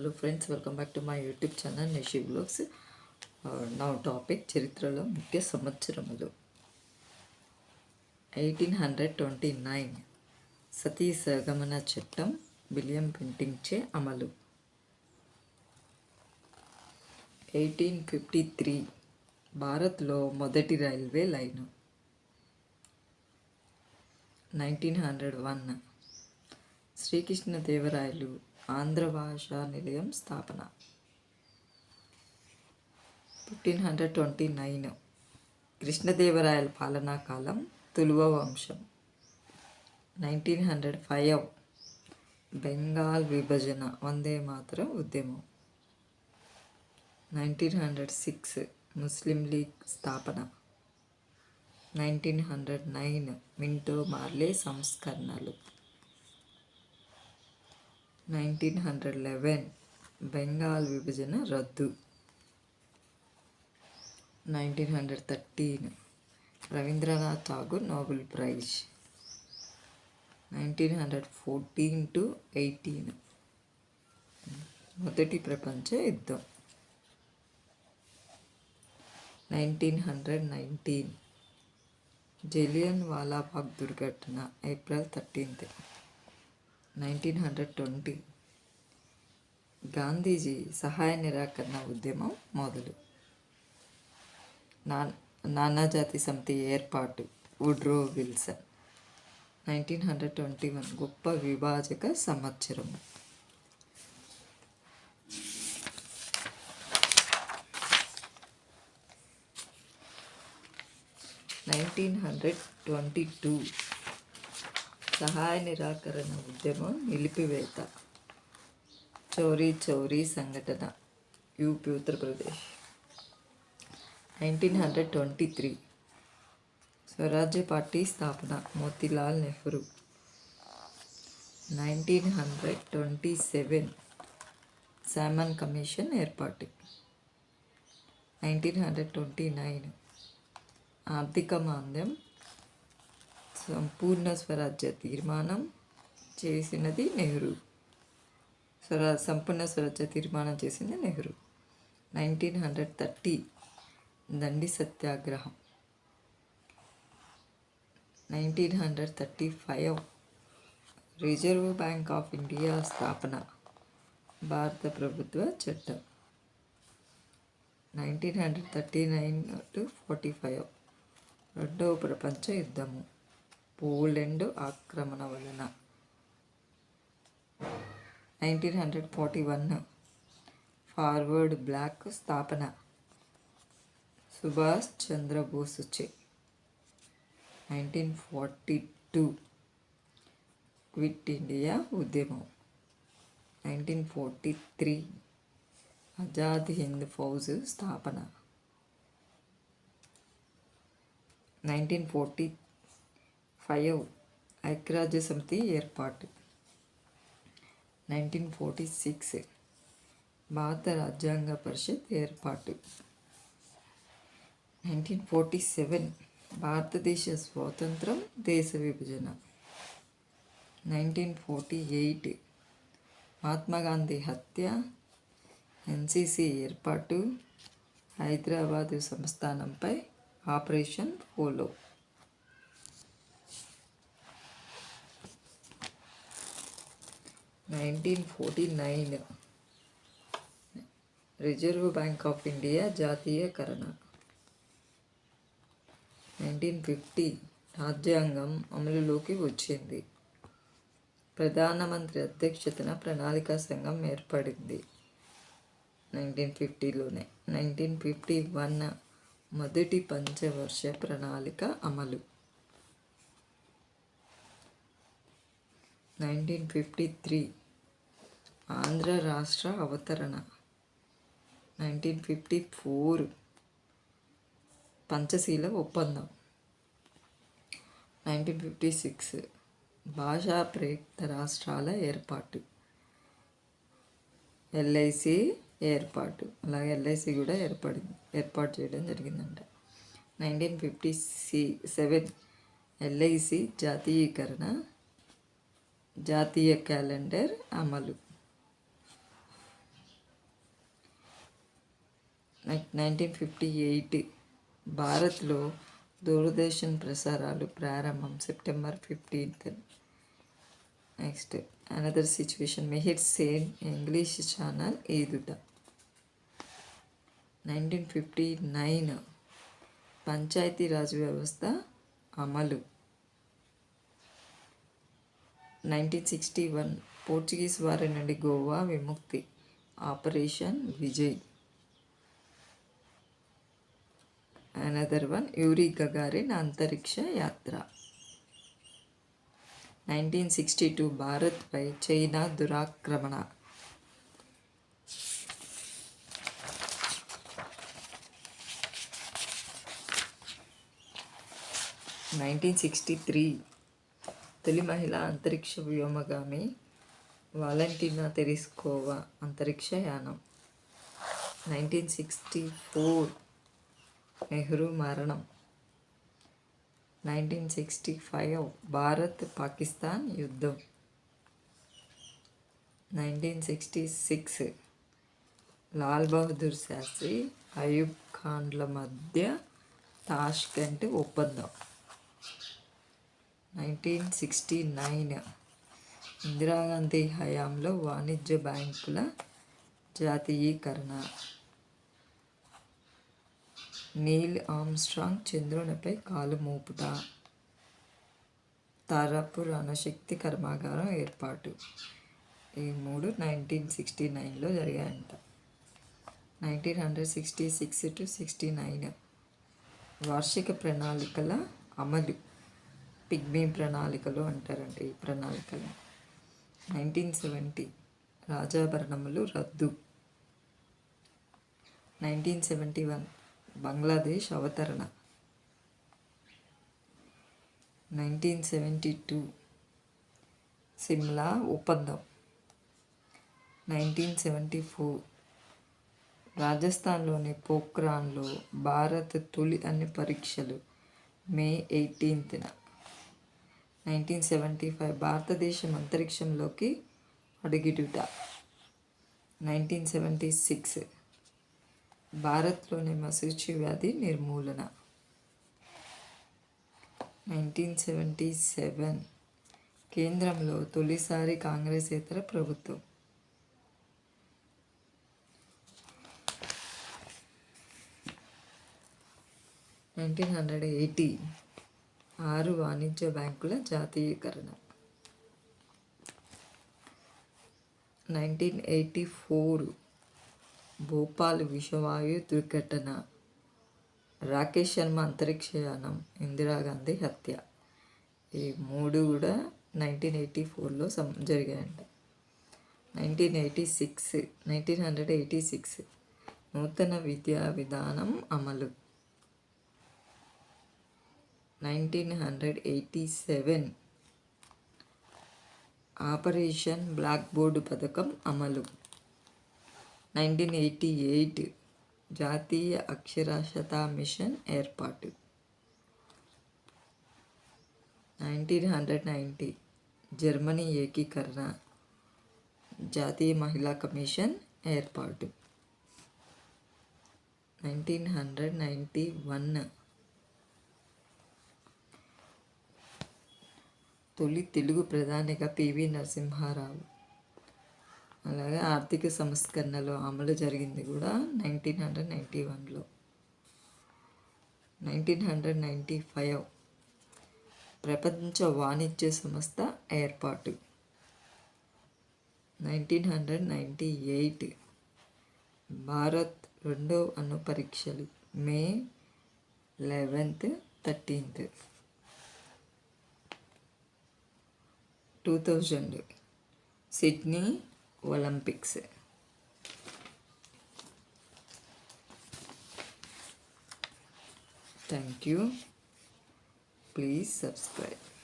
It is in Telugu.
Hello friends welcome back to my YouTube channel Nishi vlogs. నా టాపిక్ చరిత్రలో ముఖ్య సంవత్సరములు. ఎయిటీన్ హండ్రెడ్ ట్వంటీ నైన్ సతీ సగమన చట్టం విలియం పెంటింగ్చే అమలు. ఎయిటీన్ ఫిఫ్టీ త్రీ భారత్లో మొదటి railway line. Nineteen hundred one Srikrishnadevarayalu Andhra భాషా నిలయం స్థాపన. Fifteen hundred twenty nine. కృష్ణదేవరాయల పాలనా కాలం తులువ వంశం. Nineteen hundred five. బెంగాల్ విభజన వందే మాత్రం ఉద్యమం. Nineteen hundred six Muslim League స్థాపన. Nineteen hundred nine Minto Morley సంస్కరణలు. నైన్టీన్ హండ్రెడ్ లెవెన్ బెంగాల్ విభజన రద్దు. Nineteen hundred thirteen Rabindranath Tagore Nobel prize. Nineteen hundred fourteen to eighteen మొదటి ప్రపంచ యుద్ధం. Nineteen hundred nineteen Jallian Walabagh దుర్ఘటన April thirteenth nineteen hundred twenty. Gandhiji సహాయ నిరాకరణ ఉద్యమం మొదలు. నా నానాజాతి సమితి ఏర్పాటు Woodrow Wilson. Nineteen hundred twenty one గొప్ప విభాజక సంవత్సరం నైన్టీన్ హండ్రెడ్ ట్వంటీ టూ సహాయ నిరాకరణ ఉద్యమం నిలిపివేత. చౌరీ చౌరీ సంఘటన. UP Uttar Pradesh. Nineteen hundred twenty three Swarajya party స్థాపన. Motilal Nehru. Nineteen hundred twenty seven Simon commission ఏర్పాటు. నైన్టీన్ హండ్రెడ్ ట్వంటీ నైన్ ఆర్థిక మాంద్యం సంపూర్ణ స్వరాజ్య తీర్మానం చేసినది నెహ్రూ. స్వరా సంపూర్ణ స్వరాజ్య తీర్మానం చేసింది Nehru. Nineteen hundred thirty Dandi సత్యాగ్రహం. Nineteen hundred thirty five Reserve Bank of India స్థాపన భారత ప్రభుత్వ చట్టం. Nineteen hundred thirty nine to forty five రెండవ ప్రపంచ యుద్ధము. పోలెండ్ ఆక్రమణ వలన. Nineteen hundred forty one Forward Bloc స్థాపన. Subhash చంద్రబోసుచే. Nineteen forty two quit India ఉద్యమం. Nineteen forty three Azad Hind Fauj స్థాపన. నైన్టీన్ ఫార్టీ ఫైవ్ ఐక్యరాజ్య సమితి ఏర్పాటు. నైన్టీన్ ఫోర్టీ సిక్స్ భారత రాజ్యాంగ పరిషత్ ఏర్పాటు. నైన్టీన్ ఫోర్టీ సెవెన్ భారతదేశ స్వాతంత్రం దేశ విభజన. Nineteen forty eight Mahatma Gandhi హత్య ఎన్సిసి ఏర్పాటు. Hyderabad సంస్థానంపై operation polo nineteen forty nine. Reserve Bank of India జాతీయకరణ. Nineteen fifty రాజ్యాంగం అమలులోకి వచ్చింది. ప్రధానమంత్రి అధ్యక్షతన ప్రణాళికా సంఘం ఏర్పడింది. నైన్టీన్ ఫిఫ్టీలోనే. నైన్టీన్ ఫిఫ్టీ వన్ మొదటి పంచవర్ష ప్రణాళిక అమలు. నైన్టీన్ ఫిఫ్టీ త్రీ ఆంధ్ర రాష్ట్ర అవతరణ. Nineteen fifty four. పంచశీల ఒప్పందం. Nineteen fifty six. భాషా ప్రయుక్త రాష్ట్రాల ఏర్పాటు. ఎల్ఐసి ఏర్పాటు. అలాగే ఎల్ఐసి కూడా ఏర్పడింది ఏర్పాటు చేయడం జరిగిందంట. నైన్టీన్ ఫిఫ్టీ సి సెవెన్. ఎల్ఐసి జాతీయీకరణ జాతీయ క్యాలెండర్ అమలు. నైన్టీన్ ఫిఫ్టీ ఎయిట్ భారత్లో దూరదర్శన్ ప్రసారాలు ప్రారంభం. September fifteenth next another situation Mihir Sen English channel ఈదుట nineteen fifty nine Panchayati Raj వ్యవస్థ అమలు నైన్టీన్ సిక్స్టీ వన్ పోర్చుగీస్ వారి నుండి గోవా విముక్తి. Operation Vijay another one Yuri Gagarin అంతరిక్ష యాత్ర నైన్టీన్ సిక్స్టీ టూ భారత్పై చైనా దురాక్రమణ నైన్టీన్ సిక్స్టీ త్రీ తొలి మహిళ అంతరిక్ష వ్యోమగామి వాలంటీనా తెరిస్కోవా అంతరిక్ష యానం నైన్టీన్ సిక్స్టీ ఫోర్ నెహ్రూ మరణం. Nineteen sixty five Bharat Pakistan యుద్ధం. Nineteen sixty six Lal Bahadur Shastri Ayub ఖాన్ల మధ్య తాష్కెంట్ ఒప్పందం. నైన్టీన్ సిక్స్టీ నైన్ ఇందిరాగాంధీ హయాంలో వాణిజ్య బ్యాంకుల జాతీయీకరణ. నీల్ ఆమ్స్ట్రాంగ్ చంద్రునిపై కాలు మోపుట తారాపూర్ అణుశక్తి కర్మాగారం ఏర్పాటు. ఈ మూడు నైన్టీన్ సిక్స్టీ నైన్లో జరిగాయంట. Nineteen hundred sixty six to sixty nine వార్షిక ప్రణాళికల అమలు. పిగ్మీ ప్రణాళికలు అంటారండి ఈ ప్రణాళికలు నైన్టీన్ సెవెంటీ రాజాభరణములు రద్దు. నైన్టీన్ సెవెంటీ వన్ బంగ్లాదేశ్ అవతరణ. నైన్టీన్ సెవెంటీ టూ సిమ్లా ఒప్పందం. నైన్టీన్ సెవెంటీ ఫోర్ రాజస్థాన్లోని పోఖ్రాన్లో భారత్ తొలి అన్ని పరీక్షలు మే ఎయిటీన్త్న. నైన్టీన్ సెవెంటీ ఫైవ్ భారతదేశం అంతరిక్షంలోకి అడుగిడుట. నైన్టీన్ సెవెంటీ సిక్స్ భారత్లోని మసూచి వ్యాధి నిర్మూలన. నైన్టీన్ సెవెంటీ సెవెన్ కేంద్రంలో తొలిసారి కాంగ్రెసేతర ప్రభుత్వం. నైన్టీన్ హండ్రెడ్ ఎయిటీ ఆరు వాణిజ్య బ్యాంకుల జాతీయకరణ. నైన్టీన్ ఎయిటీ ఫోర్ భోపాల్ విషవాయు దుర్ఘటన. రాకేష్ శర్మ అంతరిక్షయానం ఇందిరాగాంధీ హత్య. ఈ మూడు కూడా నైన్టీన్ ఎయిటీ ఫోర్లో సం జరిగాయంట. Nineteen eighty six nineteen hundred eighty six నూతన విద్యా విధానం అమలు. Nineteen hundred eighty seven operation blackboard పథకం అమలు. నైన్టీన్ ఎయిటీ ఎయిట్ జాతీయ అక్షరాస్యత మిషన్ ఏర్పాటు. నైన్టీన్ హండ్రెడ్ నైంటీ జర్మనీ ఏకీకరణ జాతీయ మహిళా కమిషన్ ఏర్పాటు. నైన్టీన్ హండ్రెడ్ నైంటీ వన్ తొలి తెలుగు ప్రధానిగా పివి నరసింహారావు అలాగే ఆర్థిక సంస్కరణలు అమలు జరిగింది కూడా నైన్టీన్ హండ్రెడ్ నైంటీ వన్లో. నైన్టీన్ హండ్రెడ్ నైంటీ ఫైవ్ ప్రపంచ వాణిజ్య సంస్థ ఏర్పాటు. Nineteen hundred ninety eight Bharat రెండో అణు పరీక్షలు May eleventh thirteenth. Two thousand Sydney walang pikse. Thank you. Please subscribe.